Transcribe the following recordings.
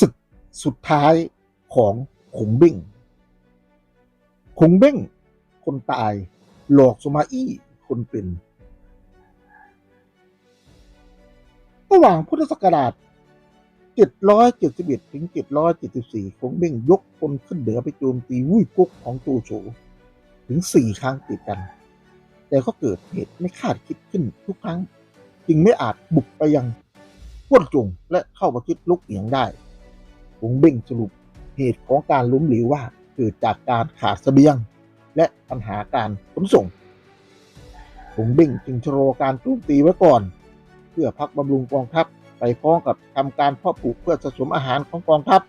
ศึกสุดท้ายของขงเบ้งขงเบ้งคนตาย หลอกสมาอี้คนเป็นระหว่างพุทธศักราช 771 ถึง 774 ขงเบ้งยกพลขึ้นเหนือไปโจมตีวุ้ยกุ๊กของตูโฉถึง 4 ครั้งติดกัน แต่ก็เกิดเหตุไม่คาดคิดขึ้นทุกครั้ง จึงไม่อาจบุกไปยังพวนจงและเข้าประชิดลุกเอียงได้ ขงเบ้งสรุปเหตุของการล้มเหลวว่าเกิดจากการขาดเสบียง และปัญหาการขนส่งขงเบ้งจึงชะลอการโจมตีไว้ก่อน เพื่อพักบำรุงกองทัพไปพร้อมกับทำการเพาะปลูกเพื่อสะสมอาหารของกองทัพ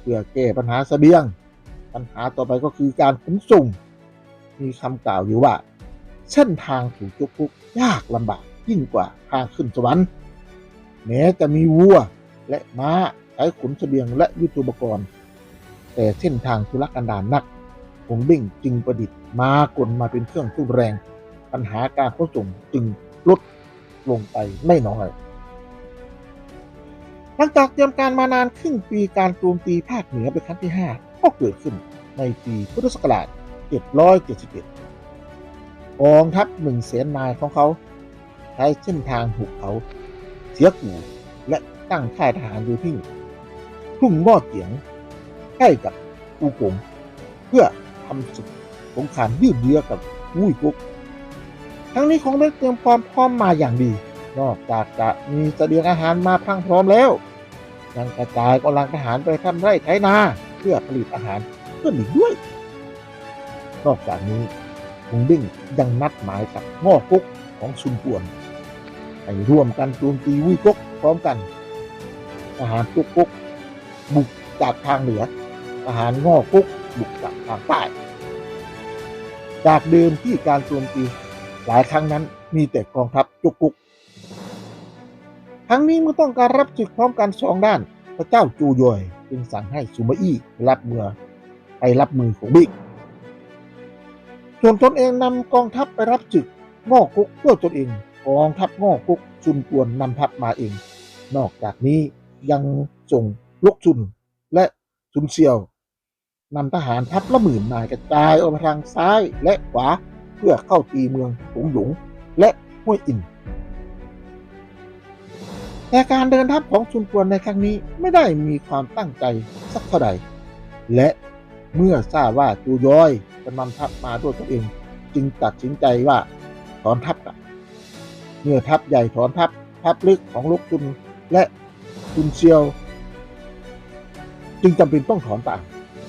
เพื่อแก้ปัญหาเสบียง ปัญหาต่อไปก็คือการขนส่ง มีคำกล่าวอยู่ว่าเส้นทางถูกจุกคุกยากลำบากยิ่งกว่าทางขึ้นสวรรค์แม้จะมีวัวและม้า ใช้ขุนเสบียงและยุทโธปกรณ์ แต่เส้นทางทุรกันดารนักหงเบ้งจึงประดิษฐ์มากลมาเป็นเครื่องทุ่นแรง ปัญหาการขนส่งจึงลดลงไปไม่น้อยหลังจากเตรียมการมานานครึ่งปีการโจมตีภาคเหนือเป็นครั้งที่ 5 ก็เกิดขึ้นในปีพุทธศักราช 771 กองทัพหนึ่งแสนนายของเขาใช้เส้นทางหุบเขา เสียกูและตั้งค่ายทหารอยู่ที่ ทุ่งหม่อเจียงใกล้กับอูกงเพื่อทำศึกสงครามยืดเยื้อกับวุ้ยกุกทั้งนี้ของได้เตรียมความพร้อมมาอย่างดี นอกจากจะมีเสบียงอาหารมาพังพร้อมแล้ว ยังกระจายกำลังทหารไปทำไร่ไถนาเพื่อผลิตอาหารเพิ่มอีกด้วย นอกจากนี้หงบิ้งยังนัดหมายกับง่อกุกของซุนกวนให้ร่วมกันโจมตีวุ้ยกุกพร้อมกันทหารกุกกุก บุกจากทางเหนือทหารง่อกุกบุกจากทางใต้ จากเดิมที่การโจมตีหลายครั้งนั้นมีแต่กองทัพจุกกุกครั้งนี้เมื่อต้องการรับศึกพร้อมกันสองด้าน พระเจ้าจูยอยจึงสั่งให้สุมาอี้รับเมือไปรับมือของบิ๊ก ส่วนตนเองนำกองทัพไปรับศึกง่อกุกด้วยตนเองกองทัพง่อกุกซุนกวนนำทัพมาเอง นอกจากนี้ยังส่ง ลกซุนและซุนเซียวนำทหารทัพละหมื่นนายกระจายออกไปทางซ้ายและขวาเพื่อเข้าตีเมืองหงหยงและห้วยอินแต่การเดินทัพของชุนกวนในครั้งนี้ไม่ได้มีความตั้งใจสักเท่าใด และเมื่อทราบว่าจูย้อยจะนำทัพมาด้วยตัวเอง จึงตัดสินใจว่าถอนทัพกลับเมื่อทัพใหญ่ถอนทัพทัพลึกของลกจุนและจุนเซียว จึงจำเป็นต้องถอนตาม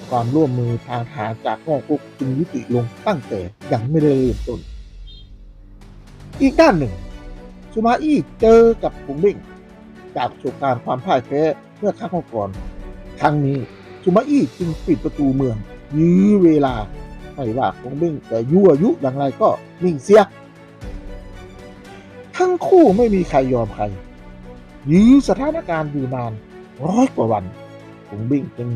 ความร่วมมือทางทหารจากฮ่องกงจึงยุติลงตั้งแต่ยังไม่ได้เริ่มต้น อีกด้านหนึ่ง ซูมาอี้เจอกับผงเบ้งจากประสบการณ์ความพ่ายแพ้เมื่อครั้งก่อน ครั้งนี้ซูมาอี้จึงปิดประตูเมืองยื้อเวลาไม่ว่าคงเบ้งแต่ยั่วยุอย่างไรก็นิ่งเสีย ทั้งคู่ไม่มีใครยอมใครยื้อสถานการณ์อยู่นานร้อยกว่าวัน คงเบ้งจึง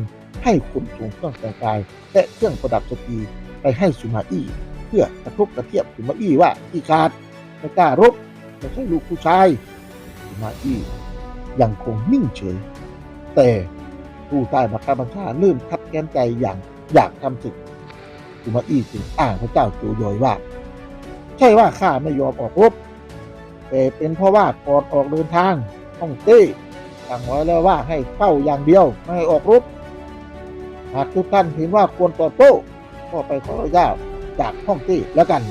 ให้คนส่งเครื่องแต่งกาย และเครื่องประดับสตรีไปให้ซูมาอี้เพื่อกระทบกระเทียบซูมาอี้ว่าอีขาดไม่กล้ารบไม่ใช่ลูกผู้ชายซูมาอี้ยังคงนิ่งเฉย แต่ผู้ใต้บังคับบัญชาเริ่มคับแค้นใจอย่างอยากทำศึกสุมาอี้จึงอ้างพระเจ้าโจโยอยว่า ใช่ว่าข้าไม่ยอมออกรบแต่เป็นเพราะว่าก่อนออกเดินทางฮ่องเต้ สั่งไว้แล้วว่าให้เฝ้าอย่างเดียวไม่ให้ออกรบหากทุกท่านเห็นว่าควรตอบโต้ก็ไปขออนุญาตจากฮ่องเต้แล้วกัน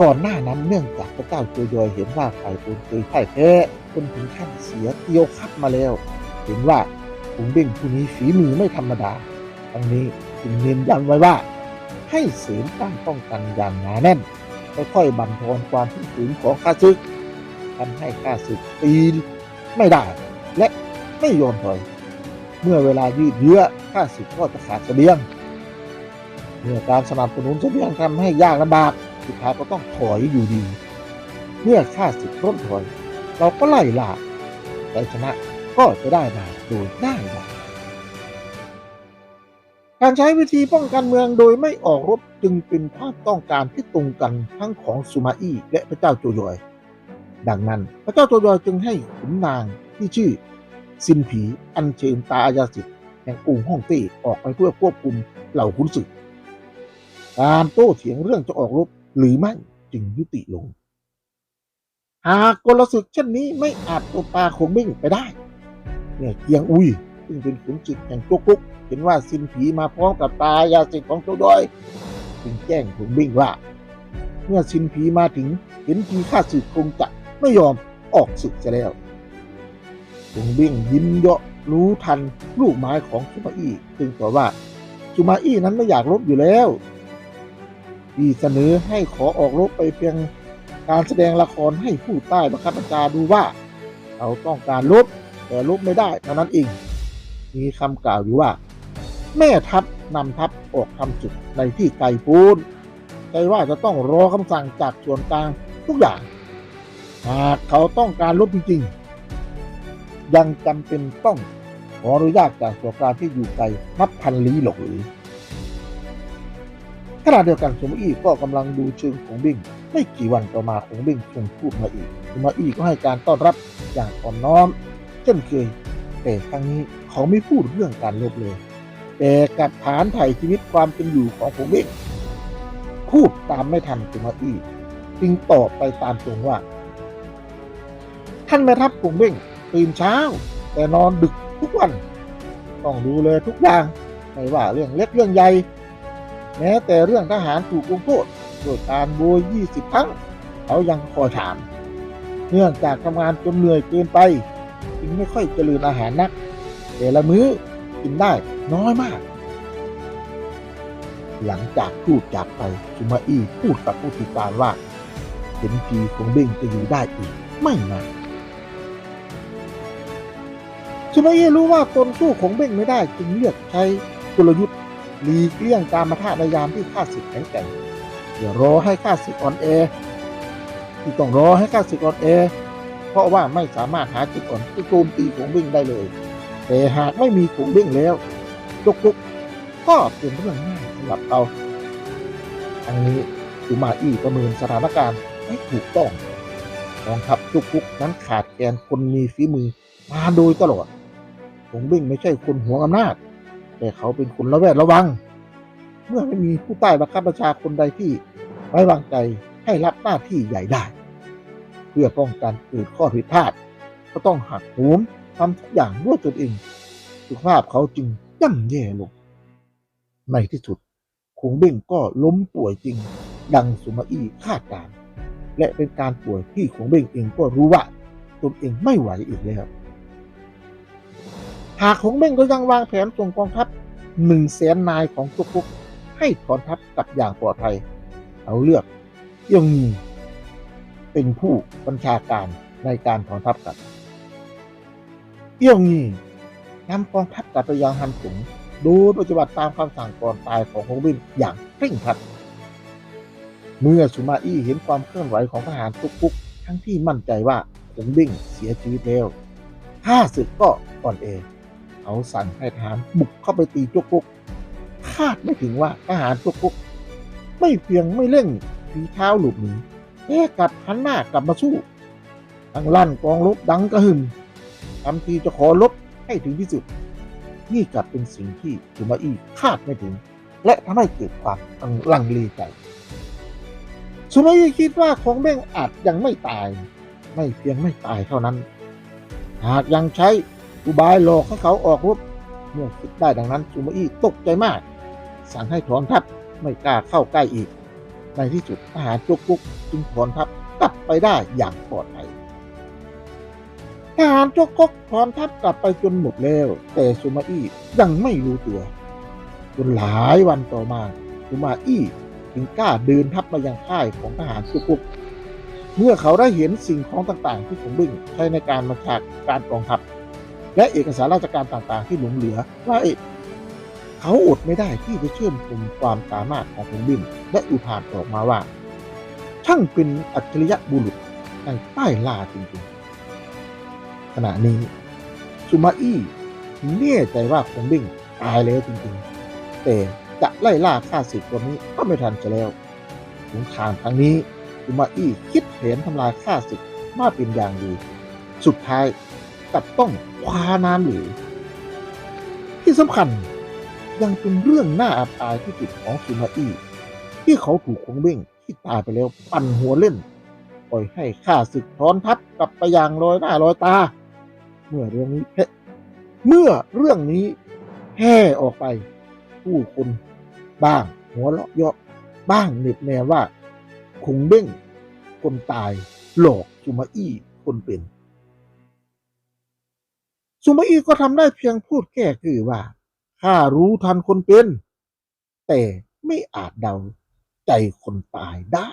ก่อนหน้านั้นเนื่องจากพระเจ้าจโยอยเห็นว่าฝ่ายตนคยพ่ายแพ้จนถึงขั้นเสียเตียวคับมาแล้ว เห็นว่าขุงเบ้งผู้นี้ฝีมือไม่ธรรมดาทั้งนี้จึงเน้นย้ำไว้ว่า ให้เสริมการป้องกันอย่างหนาแน่นค่อยๆบั่นทอนความขึ้นขืนของข้าศึก ทำให้ข้าศึกตีไม่ได้ และไม่ยอมถอย เมื่อเวลายืดเยื้อข้าศึกก็จะขาดเสบียง เมื่อการสนับสนุนเสบียงทำให้ยากลำบากสุดท้ายก็ต้องถอยอยู่ดี เมื่อข้าศึกร่นถอย เราก็ไล่ล่าแต่ชนะก็จะได้มาโดยง่ายดายการใช้วิธีป้องกันเมืองโดยไม่ออกรบจึงเป็นความต้องการที่ตรงกันทั้งของสุมาอี้และพระเจ้าโจโยอย ดังนั้น พระเจ้าโจโยอยจึงให้ขุนนางที่ชื่อซินผีอัญเชิญตาอายาสิทธิ์แห่งองค์ฮ่องเต้ออกไปเพื่อควบคุมเหล่าขุนศึก การโต้เถียงเรื่องจะออกรบหรือไม่จึงยุติลง หากกลศึกเช่นนี้ไม่อาจตัวปาคงมิ่งไปได้ เนี่ยเกียงอุยซึ่งเป็นขุนศึกแห่งโจกกุกเห็นว่าซินผีมาพร้อมกับตายาสิทธิ์ของโจดอยจึงแจ้งคงมิ่งว่า เมื่อซินผีมาถึงเห็นทีข้าศึกคงจะ ไม่ยอมออกศึกจะแล้วคงมิ่งยิ้มเยาะรู้ทันลูกไม้ของซุมาอี้จึงตอบว่าซุมาอี้นั้นไม่อยากรบอยู่แล้วที่เสนอให้ขอออกรบไปเพียงการแสดงละครให้ผู้ใต้บังคับบัญชาดูว่าเขาต้องการลบแต่ลบไม่ได้เท่านั้นเอง มีคำกล่าวอยู่ว่า แม่ทัพนำทัพออกทำศึกในที่ไกลโพ้นใจว่าจะต้องรอคำสั่งจากส่วนกลางทุกอย่าง หากเขาต้องการลบจริงๆ ยังจำเป็นต้องขออนุญาตจากส่วนกลางที่อยู่ไกลนับพันลี้หรอกหรือขณะเดียวกันสมอี้ก็กำลังดูเชิงของบิงไม่กี่วันต่อมาของบิงคงพูดมาอีกสมอี้ก็ให้การต้อนรับอย่างอ่อนน้อม เช่นเคย แต่ครั้งนี้เขาไม่พูดเรื่องการลบเลย แต่กับฐานไถ่ชีวิตความเป็นอยู่ของผมเองพูดตามไม่ทันสุมาอี้จึงตอบไปตามตรงว่า ท่านแม่ทัพกงเบ้งตื่นเช้า แต่นอนดึกทุกวัน ต้องดูแลทุกอย่าง ไม่ว่าเรื่องเล็กเรื่องใหญ่ แม้แต่เรื่องทหารถูกลงโทษโดยการโบยยี่สิบครั้ง เขายังคอยถาม เนื่องจากทำงานจนเหนื่อยเกินไปจึงไม่ค่อยเจริญอาหารนัก แต่ละมื้อกินได้น้อยมาก หลังจากพูดจากไปซุมาอี้พูดกับผู้ติดตามว่าเห็นพีของเบ้งจะอยู่ได้อีกไม่นาน ซุมาอี้รู้ว่าตนสู้ของเบ้งไม่ได้จึงเลือกใช้กลยุทธ์หลีกเลี่ยงการมาท่าในยามที่ข้าศึกแข็งแกร่งอย่ารอให้ข้าศึกอ่อนแอที่ต้องรอให้ข้าศึกอ่อนแอเพราะว่าไม่สามารถหาจุดอ่อนที่โจมตีของเบ้งได้เลย แต่หากไม่มีของเบ้งแล้วจกกุกก็เป็นเรื่องง่ายสำหรับเขาทั้งนี้สุมาอี้ประเมินสถานการณ์ให้ถูกต้องกองทัพจุกกุกนั้นขาดแคลนคนมีฝีมือมาโดยตลอด คงเบ้งไม่ใช่คนหัวอำนาจ แต่เขาเป็นคนระแวดระวัง เมื่อไม่มีผู้ใต้บังคับบัญชาคนใดที่ไว้วางใจให้รับหน้าที่ใหญ่ได้ เพื่อป้องกันเกิดข้อผิดพลาด ก็ต้องหักโหมทำทุกอย่างด้วยตนเองสุขภาพเขาจึงย่ำแย่ลง ในที่สุดคงเบ้งก็ล้มป่วยจริง ดังสุมาอี้คาดการ และเป็นการป่วยที่คงเบ้งเองก็รู้ว่าตนเองไม่ไหวอีกแล้ว หากคงเบ้งก็ยังวางแผนส่งกองทัพหนึ่งแสนนายของตุกตุกให้ถอนทัพกลับอย่างปลอดภัย เอาเลือกเยี่ยงมีเป็นผู้บัญชาการในการถอนทัพกลับเอียวงีนำกองทัพกลับไปยังฮันถุงโดยปฏิบัติตามคำสั่งก่อนตายของฮงบินอย่างเคร่งครัด เมื่อสุมาอี้เห็นความเคลื่อนไหวของทหารทุกกุกทั้งที่มั่นใจว่าฮงบินเสียชีวิตแล้วข้าศึกก็อ่อนแอง เขาสั่งให้ทหารบุกเข้าไปตีจุกกุกคาดไม่ถึงว่าทหารจุกกุก ไม่เพียงไม่เล่นฝีเท้าหลบหนีแต่กลับหันหน้ากลับมาสู้ทั้งลั่นกองรบดังกระหึ่มทำทีจะขอลบให้ถึงที่สุด นี่กลับเป็นสิ่งที่สุมาอี้คาดไม่ถึง และทำให้เกิดความลังเลใจสุมาอี้คิดว่าของเบ้งอาจยังไม่ตาย ไม่เพียงไม่ตายเท่านั้น หากยังใช้ อุบายหลอกให้เขาออกรบเมื่อคิดได้ดังนั้นสุมาอี้ตกใจมาก สั่งให้ถอนทัพไม่กล้าเข้าใกล้อีก ในที่สุดทหารจุกกุกจึงถอนทัพกลับไปได้อย่างปลอดภัยทหารจกกกถอนทัพกลับไปจนหมดแล้ว แต่สุมาอี้ยังไม่รู้ตัวจนหลายวันต่อมาสุมาอี้ถึงกล้าเดินทัพมายังค่ายของทหารจกกกเมื่อเขาได้เห็นสิ่งของต่างๆที่ขงบึ้งใช้ในการบัญชาการกองทัพ และเอกสารราชการต่างๆ ที่หลงเหลือว่าเขาอดไม่ได้ที่จะเชื่อมชมความสามารถของขงบึ้งและอุทานออกมาว่า ช่างเป็นอัจฉริยะบุรุษในใต้ล่าจริงๆ ขณะนี้ซูมาอี้แน่ใจว่าคงบิ้งตายแล้วจริงๆ แต่จะไล่ล่าฆ่าศึกตัวนี้ก็ไม่ทันจะแล้วสงครามครั้งนี้ซูมาอี้คิดแผนทำลายฆ่าศึกมาเป็นอย่างดี สุดท้ายกับต้อง คานานหรือ ที่สำคัญยังเป็นเรื่องน่าอับอายที่สุดของซูมาอี้ที่เขาถูกคงเบ้งที่ตายไปแล้วปั่นหัวเล่น ปล่อยให้ข้าศึกถอนทัพกลับไปอย่างลอยหน้าลอยตา เมื่อเรื่องนี้เมื่อเรื่องนี้แพร่ออกไป ผู้คนบ้าง หัวเราะเยาะบ้างเหน็บแนมว่าคงเบ้งคนตายหลอกซูมาอี้คนเป็น ซูมาอีก็ทำได้เพียงพูดแก้คือว่าข้ารู้ทันคนเป็น แต่ไม่อาจเดาใจคนตายได้